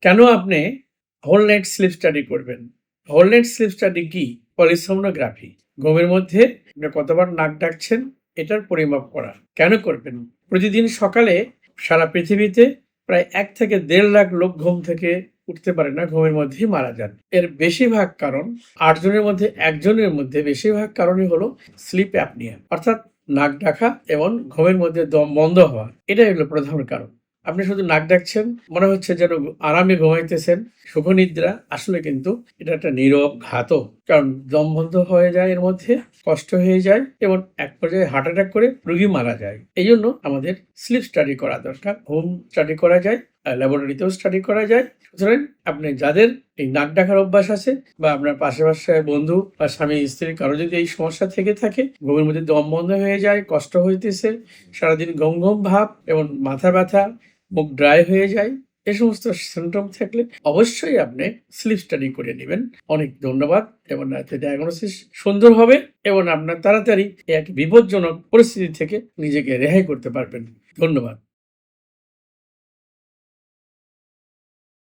কেন আপনি whole night sleep study করবেন? হোল নাইট স্লিপ স্টাডি কি? পলিসমনোগ্রাফি ঘুমের মধ্যে আপনি কতবার নাক ডাকছেন, এটার পরিমাপ করা। কেন করবেন? প্রতিদিন সকালে সারা পৃথিবীতে প্রায় এক থেকে দেড় লাখ লোক ঘুম থেকে উঠতে পারে না, ঘুমের মধ্যেই মারা যান। এর বেশিরভাগ কারণ, আটজনের মধ্যে একজনের মধ্যে বেশিরভাগ কারণই হলো স্লিপ অ্যাপনিয়া অর্থাৎ নাক ডাকা এবং ঘুমের মধ্যে দম বন্ধ হওয়া। এটাই হলো প্রধান কারণ। আপনি শুধু নাক ডাকছেন, মনে হচ্ছে যেন আরামে ঘুমাইতেছেন। সুখনিদ্রা আসলে কিন্তু এটা একটা নীরব ঘাতক, কারণ দম বন্ধ হয়ে যায় এর মধ্যে, কষ্ট হয়ে যায় এবং এক পর্যায়ে হার্ট অ্যাটাক করে রুগী মারা যায়। এই জন্য আমাদের স্লিপ স্টাডি করা দরকার। হোম স্টাডি করা যায়। ল্যাবরেটরিতেও স্টাডি করা যায়। সুতরাং আপনি যাদের এই নাক ডাকার অভ্যাস আছে বা আপনার পাশে বন্ধু বা স্বামী, স্ত্রী কারও যদি এই সমস্যা থেকে থাকে, ঘুমের মধ্যে দম বন্ধ হয়ে যায়, কষ্ট হইতেছে, সারাদিন গম গম ভাব এবং মাথা ব্যথা, মুখ ড্রাই হয়ে যায় এই সমস্ত সিমটম থাকলে অবশ্যই আপনি স্লিপ স্টাডি করে নেবেন। অনেক ধন্যবাদ। এবং এতে ডায়াগনোসিস সুন্দর হবে এবং আপনার তাড়াতাড়ি এক বিপজ্জনক পরিস্থিতি থেকে নিজেকে রেহাই করতে পারবেন। ধন্যবাদ।